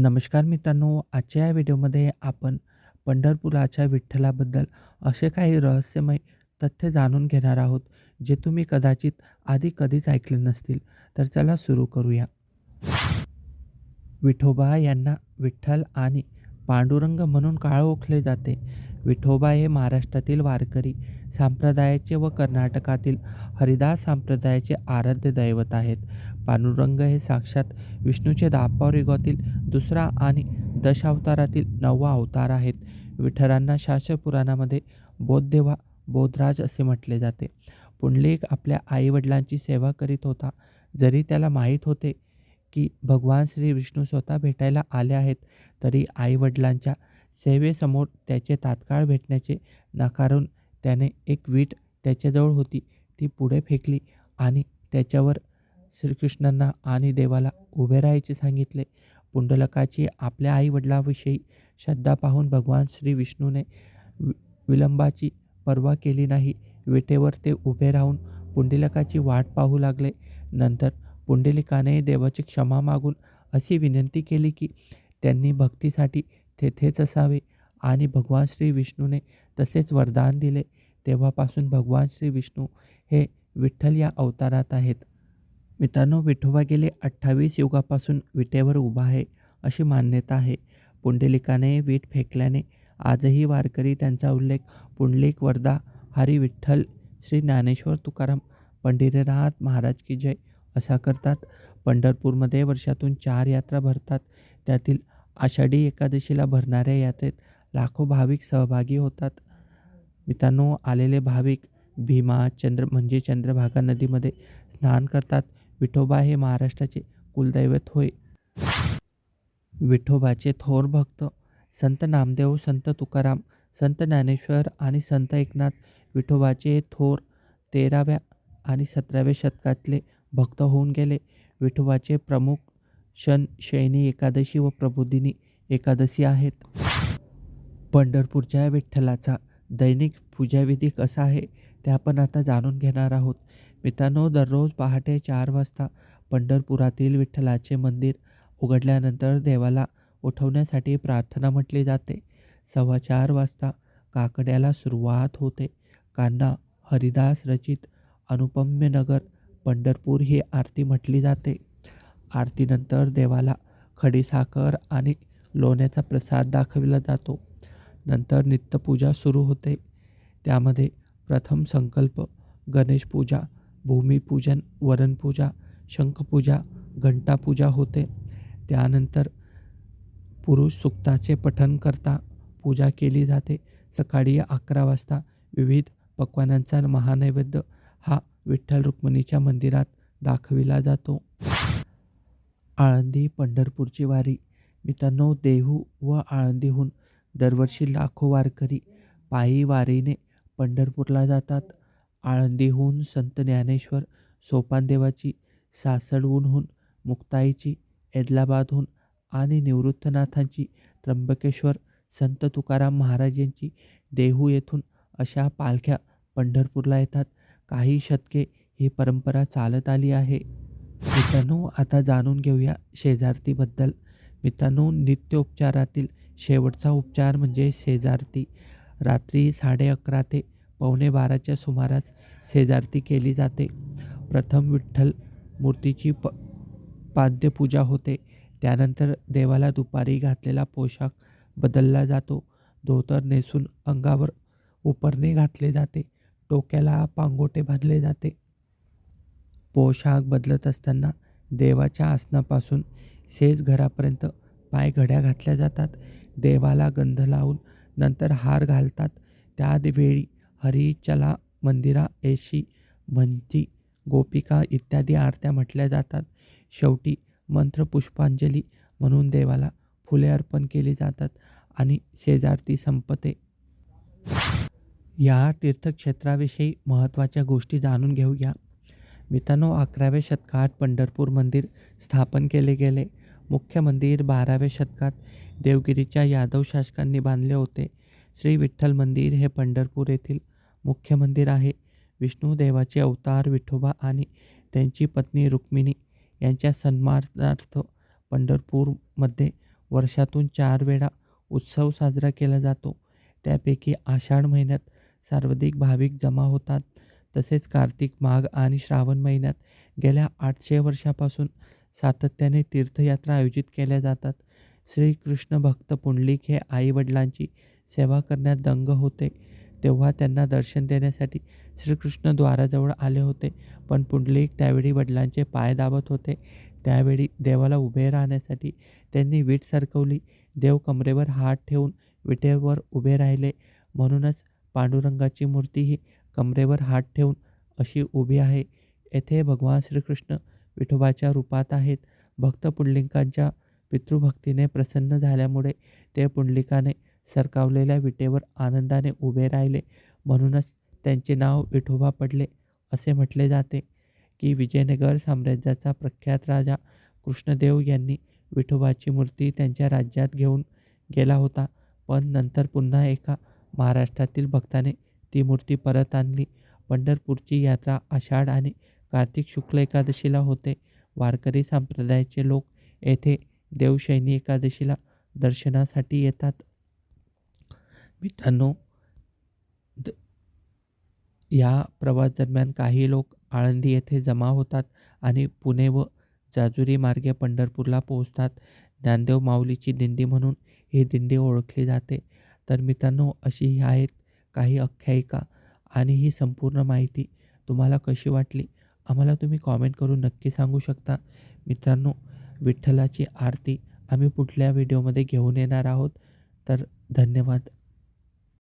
नमस्कार मित्रांनो आजच्या या व्हिडिओमध्ये आपण पंढरपुराच्या विठ्ठलाबद्दल असे काही रहस्यमय तथ्य जाणून घेणार आहोत जे तुम्ही कदाचित आधी कधीच ऐकले नसतील. तर चला सुरू करूया. विठोबा यांना विठ्ठल आणि पांडुरंग म्हणून काळ ओळखले जाते. विठोबा हे महाराष्ट्रातील वारकरी संप्रदायाचे व कर्नाटकातील हरिदास संप्रदायाचे आराध्य दैवत आहेत. पांडुरंग हे साक्षात विष्णूचे दापावर युगातील दुसरा आणि दशावतारातील नववा अवतार आहेत. विठ्ठलांना शास्त्र पुराणामध्ये बोधदेवा बोधराज असे म्हटले जाते. पुंडलिक आपल्या आईवडिलांची सेवा करीत होता. जरी त्याला माहीत होते की भगवान श्री विष्णू स्वतः भेटायला आले आहेत तरी आईवडिलांच्या सेवेसमोर त्याचे तात्काळ भेटण्याचे नाकारून त्याने एक वीट त्याच्याजवळ होती. ती पुढे फेकली आणि त्याच्यावर श्रीकृष्णांना आणि देवाला उभे राहायचे सांगितले. पुंडलकाची आपल्या आईवडिलाविषयी श्रद्धा पाहून भगवान श्री विष्णूने वि विलंबाची पर्वा केली नाही. विटेवर ते उभे राहून पुंडलिकाची वाट पाहू लागले. नंतर पुंडलिकाने देवाची क्षमा मागून अशी विनंती केली की त्यांनी भक्तीसाठी तेथेच असावे. आणि भगवान श्री विष्णूने तसेच वरदान दिले. तेव्हापासून भगवान श्री विष्णू हे विठ्ठल या अवतारात आहेत. मित्रांनो विठोबा गेले अठ्ठावीस युगापासून विटेवर उभा आहे अशी मान्यता आहे. पुंडलिकाने वीट फेकल्याने आजही वारकरी त्यांचा उल्लेख पुंडलिक वरदा हरी विठ्ठल श्री ज्ञानेश्वर तुकाराम पंढरीनाथ महाराज की जय असा करतात. पंढरपूरमध्ये वर्षातून चार यात्रा भरतात. त्यातील आषाढी एकादशीला भरणाऱ्या यात्रेत लाखो भाविक सहभागी होतात. मित्रांनो आलेले भाविक भीमा चंद्र म्हणजे चंद्रभागा नदीमध्ये स्नान करतात. विठोबा हे महाराष्ट्राचे कुलदैवत होय. विठोबाचे थोर भक्त संत नामदेव संत तुकाराम संत ज्ञानेश्वर आणि संत एकनाथ विठोबाचे थोर तेराव्या आणि सतराव्या शतकातले भक्त होऊन गेले. विठोबाचे प्रमुख शन शयनी एकादशी व प्रबोधिनी एकादशी आहेत. पंढरपूरच्या विठ्ठलाचा दैनिक पूजाविधी कसा आहे ते आपण आता जाणून घेणार आहोत. मित्रांनो दररोज पहाटे चार वाजता पंढरपुरातील विठ्ठलाचे मंदिर उघडल्यानंतर देवाला उठवण्यासाठी प्रार्थना म्हटली जाते. सव्वा चार वाजता काकड्याला सुरुवात होते. कान्हा हरिदास रचित अनुपम्य नगर पंढरपूर ही आरती म्हटली जाते. आरतीनंतर देवाला खडीसाखर आणि लोण्याचा प्रसाद दाखविला जातो. नंतर नित्यपूजा सुरू होते. त्यामध्ये प्रथम संकल्प गणेशपूजा भूमिपूजन वरणपूजा शंखपूजा घंटापूजा होते. त्यानंतर पुरुष सुक्ताचे पठण करता पूजा केली जाते. सकाळी अकरा वाजता विविध पक्वानांचा महानैवेद्य हा विठ्ठल रुक्मिणीच्या मंदिरात दाखविला जातो. आळंदी पंढरपूरची वारी. मित्रांनो देहू व आळंदीहून दरवर्षी लाखो वारकरी पायी वारीने पंढरपूरला जातात. आळंदीहून संत ज्ञानेश्वर सोपानदेवाची सासडहूनहून मुक्ताईची ऐदलाबादहून आणि निवृत्तनाथांची त्र्यंबकेश्वर संत तुकाराम महाराजांची देहू येथून अशा पालख्या पंढरपूरला येतात. काही शतके ही परंपरा चालत आली आहे. मित्रांनो आता जाणून घेऊया शेजारतीबद्दल. मित्रांनो नित्योपचारातील शेवटचा उपचार म्हणजे शेजारती. रात्री साडे अकरा ते पावणे बाराच्या सुमारास शेजारती केली जाते. प्रथम विठ्ठल मूर्तीची प पाद्यपूजा होते. त्यानंतर देवाला दुपारी घातलेला पोशाख बदलला जातो. धोतर नेसून अंगावर उपरणे घातले जाते. डोक्याला पांगोटे बांधले जाते. पोशाख बदलत असताना देवाच्या आसनापासून शेजघरापर्यंत घरापर्यंत घातल्या जातात. देवाला गंध लावून नंतर हार घालतात. त्यावेळी हरिचला मंदिरा एशी म्हणती गोपिका इत्यादी आरत्या म्हटल्या जातात. शेवटी मंत्र पुष्पांजली म्हणून देवाला फुले अर्पण केली जातात आणि शेजारती संपते. या तीर्थक्षेत्राविषयी महत्त्वाच्या गोष्टी जाणून घेऊया. मित्रांनो अकराव्या शतकात पंढरपूर मंदिर स्थापन केले गेले. मुख्य मंदिर बाराव्या शतकात देवगिरीच्या यादव शासकांनी बांधले होते. श्री विठ्ठल मंदिर हे पंढरपूर येथील मुख्य मंदिर आहे. विष्णू देवाचे अवतार विठोबा आणि त्यांची पत्नी रुक्मिणी यांच्या सन्मानार्थ पंढरपूरमध्ये वर्षातून चार वेळा उत्सव साजरा केला जातो. त्यापैकी आषाढ महिन्यात सर्वाधिक भाविक जमा होतात. तसेच कार्तिक माघ आणि श्रावण महिन्यात गेल्या आठशे वर्षापासून सातत्याने तीर्थयात्रा आयोजित केल्या जातात. श्रीकृष्ण भक्त पुंडलिक हे आईवडिलांची सेवा करण्यात दंग होते. तेव्हा त्यांना दर्शन देण्यासाठी श्रीकृष्ण द्वाराजवळ आले होते पण पुंडलिक त्यावेळी वडिलांचे पाय दाबत होते. त्यावेळी देवाला उभे राहण्यासाठी त्यांनी वीट सरकवली. देव कमरेवर हात ठेवून विटेवर उभे राहिले. म्हणूनच पांडुरंगाची मूर्ती ही कमरेवर हात ठेवून अशी उभी आहे. येथे भगवान श्रीकृष्ण विठोबाच्या रूपात आहेत. भक्त पुंडलिकांच्या पितृभक्तीने प्रसन्न झाल्यामुळे ते पुंडलिकाने सरकावलेल्या विटेवर आनंदाने उभे राहिले. म्हणूनच त्यांचे नाव विठोबा पडले असे म्हटले जाते की विजयनगर साम्राज्याचा प्रख्यात राजा कृष्णदेव यांनी विठोबाची मूर्ती त्यांच्या राज्यात घेऊन गेला होता. पण नंतर पुन्हा एका महाराष्ट्रातील भक्ताने ती मूर्ती परत आणली. पंढरपूरची यात्रा आषाढ आणि कार्तिक शुक्ल एकादशीला होते. वारकरी संप्रदायाचे लोक येथे देवशैनी एकादशीला दर्शनासाठी येतात. मित्रांनो द या प्रवास दरम्यान काही लोक आळंदी येथे जमा होतात आणि पुणे व जाजुरी मार्गे पंढरपूरला पोहोचतात. ज्ञानदेव माऊलीची दिंडी म्हणून ही दिंडी ओळखली जाते. तर मित्रांनो अशी ही आहेत काही आख्यायिका आणि ही संपूर्ण माहिती तुम्हाला कशी वाटली आम्हाला तुम्ही कॉमेंट करून नक्की सांगू शकता. मित्रांनो विठ्ठलाची आरती आम्ही पुढल्या व्हिडिओमध्ये घेऊन येणार आहोत. तर धन्यवाद.